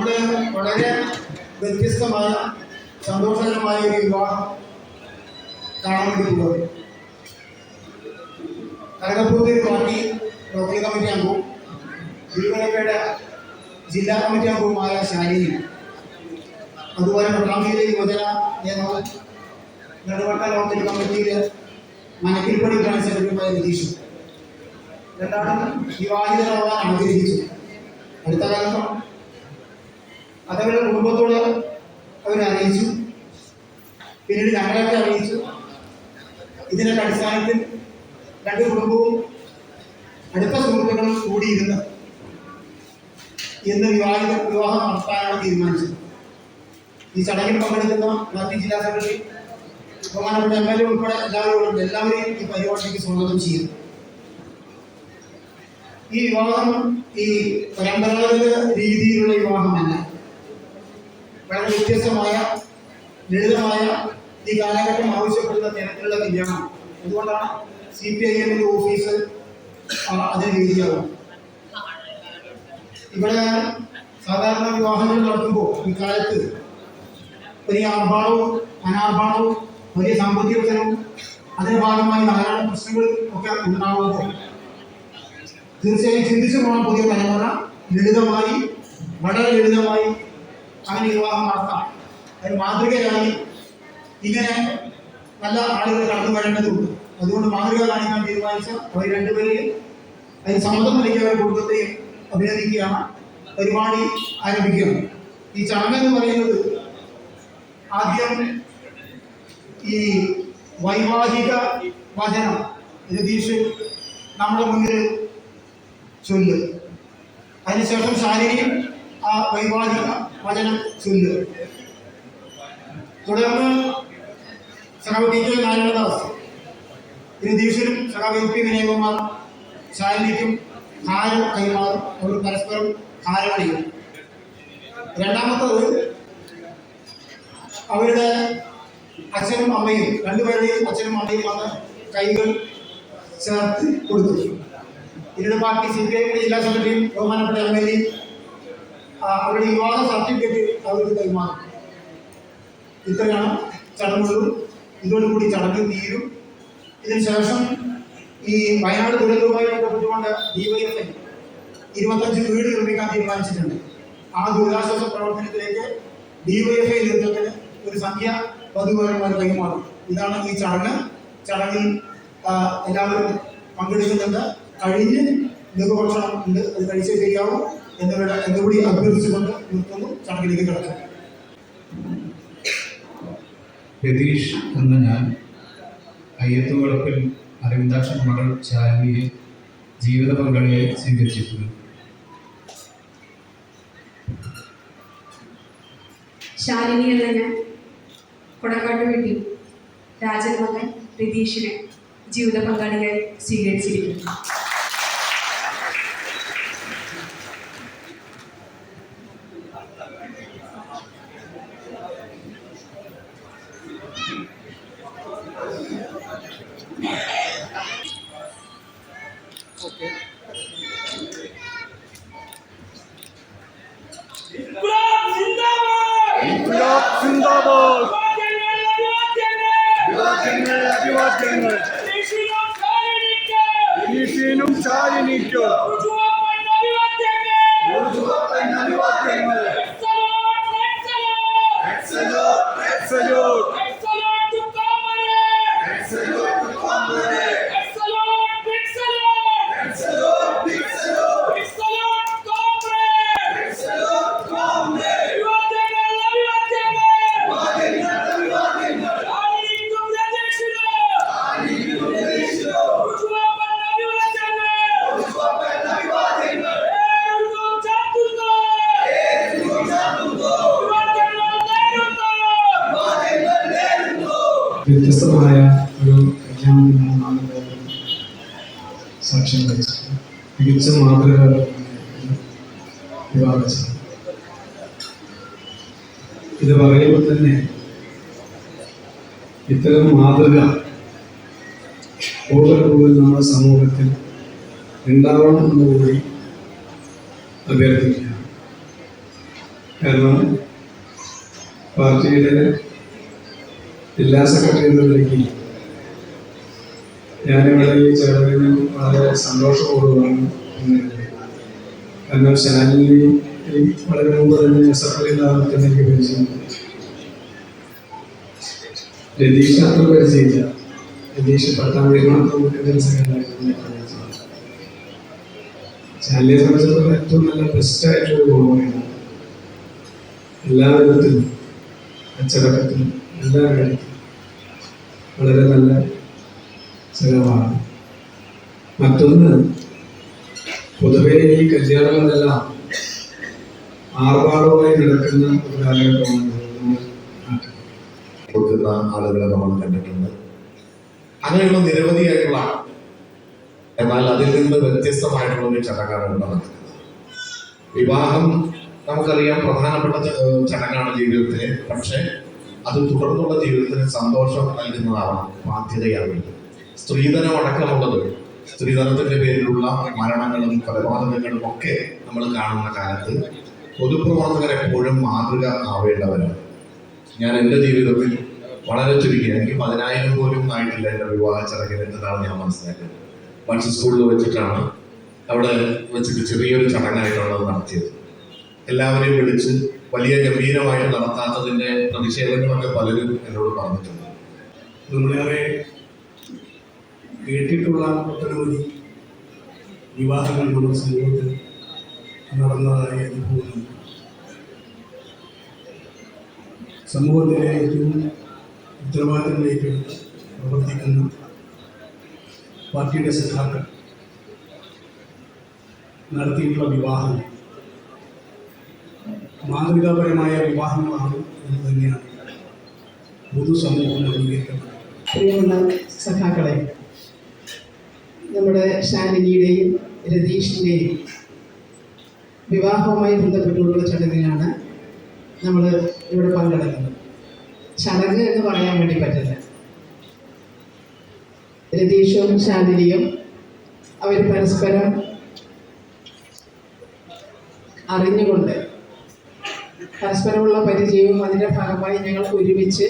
നമ്മൾ വളരെ വ്യത്യസ്തമായ സന്തോഷകരമായ ഒരു വിവാഹം കാണാൻ വേണ്ടി പോകുന്നത് കനകപ്പൂർത്തി പാർട്ടി ലോക്കൽ കമ്മിറ്റി അംഗവും തിരുവനന്തപുര ജില്ലാ കമ്മിറ്റി അംഗവുമായ ശാലിനി അതുപോലെ പട്ടാമ്പിയിലെ യുവജന നേതാവ് നെടുവട്ട ലോക്കൽ കമ്മിറ്റിയിലെ മനക്കിൽപ്പടി ബ്രാഞ്ച് സെക്രട്ടറിയുമായ നിതീഷ് രണ്ടാമത് വിവാഹിതരാവാൻ ആഗ്രഹിച്ചു അടുത്ത കാലത്ത് അതവരുടെ കുടുംബത്തോട് അവരെ അറിയിച്ചു. പിന്നീട് ഞങ്ങളെയൊക്കെ അറിയിച്ചു. ഇതിനൊക്കെ അടിസ്ഥാനത്തിൽ രണ്ട് കുടുംബവും അടുത്ത സുഹൃത്തുക്കളും കൂടിയിരുന്ന് ഇന്ന് വിവാഹിത വിവാഹം നടത്താനാണ് തീരുമാനിച്ചത്. ഈ ചടങ്ങിൽ പങ്കെടുക്കുന്ന നന്ദി ജില്ലാ സെക്രട്ടറി ബഹുമാനപ്പെട്ട എം എൽ എ ഉൾപ്പെടെ എല്ലാവരും എല്ലാവരെയും ഈ പരിപാടിക്ക് സ്വാഗതം ചെയ്യുന്നു. ഈ വിവാഹം ഈ പരമ്പരാഗത രീതിയിലുള്ള വിവാഹമല്ല. വളരെ വ്യത്യസ്തമായ ലളിതമായ ഈ കാലഘട്ടം ആവശ്യപ്പെടുന്ന തരത്തിലുള്ള കല്യാണം അതുകൊണ്ടാണ് സി പി ഐ എമ്മിന്റെ ഓഫീസ് അതിന് രീതിയാവും ഇവിടെ സാധാരണ വിവാഹങ്ങൾ നടത്തുമ്പോൾ ഈ കാലത്ത് വലിയ ആർഭാടവും അനാർഭാടവും വലിയ സാമ്പത്തിക ചെലവും അതിന്റെ ഭാഗമായി ധാരാളം പ്രശ്നങ്ങൾ ഒക്കെ ഉണ്ടാകുമ്പോൾ തീർച്ചയായും ചിന്തിച്ചു പോകണം പുതിയ തലമുറ ലളിതമായി വളരെ ലളിതമായി അങ്ങനെ വിവാഹം നടത്താം. അതിന് മാതൃകയായി ഇങ്ങനെ നല്ല ആളുകൾ കടന്നു വരേണ്ടതുണ്ട്. അതുകൊണ്ട് മാതൃക കാണിക്കാൻ തീരുമാനിച്ച അവർ രണ്ടുപേരെയും അതിന് സമ്മതം നൽകിയ കുടുംബത്തെയും അഭിനന്ദിക്കുകയാണ്. പരിപാടി ആരംഭിക്കുകയാണ്. ഈ ചടങ്ങ് എന്ന് പറയുന്നത് ആദ്യം ഈ വൈവാഹിക വചനം രതീഷ് നമ്മുടെ മുന്നിൽ ചൊല്ല്. അതിനുശേഷം ശാരീരികം ആ വൈവാഹിക വചനം ചൊല്ല് തുടർന്ന് സഖാവ് നാലാമത് അവസ്ഥ രതീഷിനും എം പി വിനയകുമാർ ശാലിനിക്കും ഹാരം കൈമാറും. അവർ പരസ്പരം ഹാരമണിയും രണ്ടാമത്തത് അവരുടെ അച്ഛനും അമ്മയും രണ്ടുപേരുടെയും അച്ഛനും അമ്മയും വന്ന് കൈകൾ ചേർത്ത് കൊടുത്തു. ഇതിന്റെ പാർട്ടി സി പി ഐ ജില്ലാ സെക്രട്ടറിയും ബഹുമാനപ്പെട്ട എം എൽ എയും അവരുടെ വിവാഹ സർട്ടിഫിക്കറ്റ് അവർക്ക് കൈമാറും. ഇത്രയാണ് ചടങ്ങുകളും. ഇതോടുകൂടി ചടങ്ങ് തീരും. ഇതിനുശേഷം ഈ വയനാട് ദുരന്തവുമായി ബന്ധപ്പെട്ടുകൊണ്ട് ഡിവൈഎഫ്ഐ ഇരുപത്തഞ്ച് വീട് നിർമ്മിക്കാൻ തീരുമാനിച്ചിട്ടുണ്ട്. ആ ദുരിതാശ്വാസ പ്രവർത്തനത്തിലേക്ക് ഡിവൈഎഫ്ഐ നേതൃത്വത്തിന് ഒരു സംഖ്യ വധുവരന്മാർ കൈമാറും. ഇതാണ് ഈ ചടങ്ങ്. ചടങ്ങിൽ എല്ലാവരും പങ്കെടുക്കുന്നുണ്ട്. കഴിഞ്ഞ് ലഘുഭക്ഷണം ഉണ്ട്. അത് കഴിച്ചേ ചെയ്യാവൂ എന്നിവരുടെ എന്നുകൂടി അഭ്യർത്ഥിച്ചുകൊണ്ട് നിർത്തുന്നു. ചടങ്ങിലേക്ക് കിടക്കുന്നു. രതീഷ് എന്ന ഞാൻ അയ്യത്തുവളപ്പിൽ അരവിന്ദാക്ഷൻ മകൾ ശാലിനിയെ ജീവിത പങ്കാളിയെ സ്വീകരിച്ചിട്ടുണ്ട് ശാലിനി എന്ന ഞാൻ കൊടക്കാട്ട് വീട്ടിൽ രാജൻ മകൻ രതീഷിനെ ജീവിത പങ്കാളിയായി സ്വീകരിച്ചിരിക്കുന്നു. Nisi não tari nikyo. വ്യത്യസ്തമായ ഒരു കല്യാണത്തിനാണ് സാക്ഷ്യം വഹിച്ചത്. മികച്ച മാതൃക ഇത് പറയുമ്പോൾ തന്നെ ഇത്തരം മാതൃക കൂടുതൽ നമ്മുടെ സമൂഹത്തിൽ ഉണ്ടാവണം എന്ന് കൂടി അഭ്യർത്ഥിക്കുകയാണ്. കാരണം പാർട്ടിയുടെ ജില്ലാ സെക്രട്ടറി എന്ന നിലയ്ക്ക് ഞാനിവിടെ ഈ ചടങ്ങിന് വളരെ സന്തോഷപൂർവമാണ്. കാരണം ശാലിനി വളരെ മുമ്പ് തന്നെ എസ് എഫ് ഐ നാമത്തിന് എനിക്ക് പരിചയമുണ്ട് രതീഷ് അത്ര പരിചയമില്ല. രതീഷ് തീരുമാനത്തിൽ സെക്രട്ടറി ശാലിനിയെ സംബന്ധിച്ചിടത്തോളം ഏറ്റവും നല്ല ബെസ്റ്റ് ആയിട്ടുള്ള ഗോളാണ് എല്ലാ വിധത്തിലും അച്ചടക്കത്തിലും എല്ലാ കാര്യത്തിലും. വളരെ നല്ല സ്ഥലമാണ് മറ്റൊന്ന് പൊതുവെ ഈ കല്യാണങ്ങളെല്ലാം ആർഭാടമായി നടക്കുന്ന ഒരു കാലഘട്ടമാണ് കൊടുക്കുന്ന ആളുകളെ നമ്മൾ കണ്ടിട്ടുണ്ട്. അങ്ങനെയുള്ള നിരവധിയായിട്ടുള്ള എന്നാൽ അതിൽ നിന്ന് വ്യത്യസ്തമായിട്ടുള്ള ഒരു ചടങ്ങാണ് നടക്കുന്നത്. വിവാഹം നമുക്കറിയാം പ്രധാനപ്പെട്ട ചടങ്ങാണ് ജീവിതത്തിലെ. പക്ഷേ അത് തുടർന്നുള്ള ജീവിതത്തിന് സന്തോഷം നൽകുന്നതാണ് ബാധ്യതയാണ്. സ്ത്രീധനം അടക്കമുള്ളത് സ്ത്രീധനത്തിന്റെ പേരിലുള്ള മരണങ്ങളും കൊലപാതകങ്ങളും ഒക്കെ നമ്മൾ കാണുന്ന കാലത്ത് പൊതുപ്രവർത്തകർ എപ്പോഴും മാതൃക ആവേണ്ടവരാണ്. ഞാൻ എന്റെ ജീവിതത്തിൽ വളരെ ചുരുക്കി എനിക്ക് പതിനായിരം പോലും ആയിട്ടില്ല എന്റെ വിവാഹ ചടങ്ങിൽ എന്നതാണ് ഞാൻ മനസ്സിലാക്കുന്നത് ബഡ്സ് സ്കൂളിൽ വെച്ചിട്ടാണ് അവിടെ വെച്ചിട്ട് ചെറിയൊരു ചടങ്ങായിട്ടുള്ളത് നടത്തിയത്. എല്ലാവരെയും വിളിച്ച് വലിയ ഗംഭീരമായിട്ട് നടത്താത്തതിന്റെ പ്രതിഷേധങ്ങളൊക്കെ പലരും എന്നോട് പറഞ്ഞിട്ടുണ്ട്. നമ്മളേറെ കേട്ടിട്ടുള്ള ഒട്ടനവധി വിവാഹങ്ങൾ നമ്മുടെ സമൂഹത്തിൽ നടന്നതായി അനുഭവമുണ്ട് സമൂഹത്തിലെ ഏറ്റവും ഉത്തരവാദിത്തങ്ങളിലേക്ക് പ്രവർത്തിക്കുന്ന പാർട്ടിയുടെ സഖാക്കൾ നടത്തിയിട്ടുള്ള വിവാഹങ്ങൾ മാതൃകാപരമായ വിവാഹങ്ങളാണ് എന്ന് തന്നെയാണ് പൊതുസമൂഹം അംഗീകരിക്കുന്നത്. സഖാക്കളെ നമ്മുടെ ശാലിനിയുടെയും രതീഷിന്റെയും വിവാഹവുമായി ബന്ധപ്പെട്ടുള്ള ചടങ്ങിനാണ് നമ്മൾ ഇവിടെ പങ്കെടുക്കുന്നത്. ചടങ്ങ് എന്ന് പറയാൻ വേണ്ടി പറ്റില്ല. രതീഷും ശാലിനിയും അവർ പരസ്പരം അറിഞ്ഞുകൊണ്ട് പരസ്പരമുള്ള പരിചയവും അതിന്റെ ഭാഗമായി ഞങ്ങൾ ഒരുമിച്ച്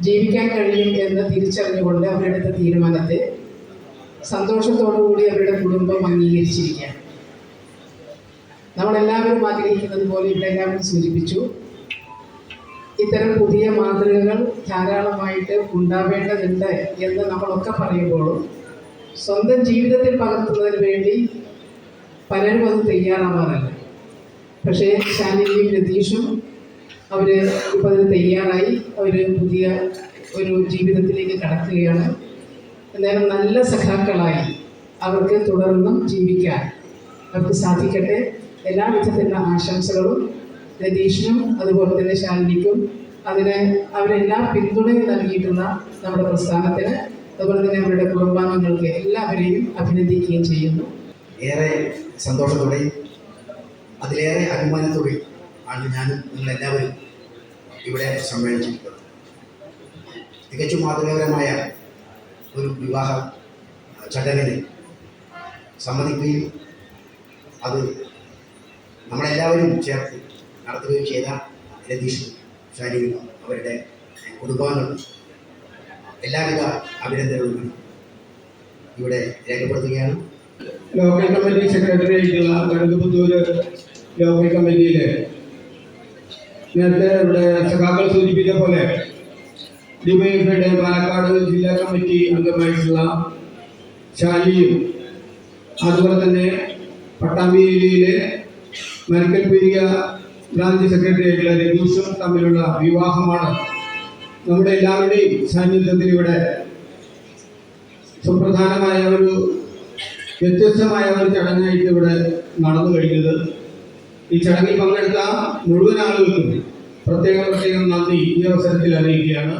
ജീവിക്കാൻ കഴിയും എന്ന് തിരിച്ചറിഞ്ഞുകൊണ്ട് അവരെടുത്ത തീരുമാനത്തെ സന്തോഷത്തോടു കൂടി അവരുടെ കുടുംബം അംഗീകരിച്ചിരിക്കുകയാണ്. നമ്മളെല്ലാവരും ആഗ്രഹിക്കുന്നത് പോലെ ഇവിടെ എല്ലാവരും സൂചിപ്പിച്ചു. ഇത്തരം പുതിയ മാതൃകകൾ ധാരാളമായിട്ട് ഉണ്ടാവേണ്ടതുണ്ട് എന്ന് നമ്മളൊക്കെ പറയുമ്പോഴും സ്വന്തം ജീവിതത്തിൽ പകർത്തുന്നതിന് വേണ്ടി പലരും അത് തയ്യാറാവാറില്ല. പക്ഷേ ശാലിനിയും രതീഷും അവർ ഇപ്പോൾ അതിന് തയ്യാറായി. അവർ പുതിയ ഒരു ജീവിതത്തിലേക്ക് കടക്കുകയാണ്. എന്തായാലും നല്ല സഖാക്കളായി അവർക്ക് തുടർന്നും ജീവിക്കാൻ അവർക്ക് സാധിക്കട്ടെ. എല്ലാ വിധത്തിലുള്ള ആശംസകളും രതീഷിനും അതുപോലെ തന്നെ ശാലിനിക്കും അതിന് അവരെല്ലാം പിന്തുണയും നൽകിയിട്ടുള്ള നമ്മുടെ പ്രസ്ഥാനത്തിന് അതുപോലെ തന്നെ അവരുടെ കുടുംബാംഗങ്ങൾക്ക് എല്ലാവരെയും അഭിനന്ദിക്കുകയും ചെയ്യുന്നു. ഏറെ സന്തോഷത്തോടെയും അതിലേറെ അഭിമാനത്തോടെ ആണ് ഞാനും നിങ്ങളെല്ലാവരും ഇവിടെ സമ്മേളിച്ചിരിക്കുന്നത്. തികച്ചും മാതൃകാപരമായ ഒരു വിവാഹ ചടങ്ങിന് സമ്മതിക്കുകയും അത് നമ്മളെല്ലാവരും ചേർത്ത് നടത്തുകയും ചെയ്ത രതീഷ് ശാരീരിക അവരുടെ കുടുംബാംഗങ്ങളും എല്ലാവിധ അഭിനന്ദനങ്ങളും ഇവിടെ രേഖപ്പെടുത്തുകയാണ്. ലോക്കൽ കമ്മിറ്റി സെക്രട്ടറി ആയിട്ടുള്ള കനകപുത്തൂർ ലോക്കൽ കമ്മിറ്റിയിലെ നേരത്തെ ഇവിടെ സഖാക്കൾ സൂചിപ്പിച്ച പോലെ ഡിവൈഎഫ്ഐയുടെ പാലക്കാട് ജില്ലാ കമ്മിറ്റി അംഗമായിട്ടുള്ള ശാലിയും അതുപോലെ തന്നെ പട്ടാമ്പിയിലെ മരക്കൽപീരിയ ബ്രാഞ്ച് സെക്രട്ടറി ആയിട്ടുള്ള രതീഷും തമ്മിലുള്ള വിവാഹമാണ് നമ്മുടെ എല്ലാവരുടെയും സാന്നിധ്യത്തിൽ ഇവിടെ സുപ്രധാനമായ ഒരു വ്യത്യസ്തമായ ഒരു ചടങ്ങായിട്ട് ഇവിടെ നടന്നു കഴിഞ്ഞത്. ഈ ചടങ്ങിൽ പങ്കെടുത്ത മുഴുവൻ ആളുകൾക്കും പ്രത്യേകം പ്രത്യേകം നന്ദി ഈ അവസരത്തിൽ അറിയിക്കുകയാണ്.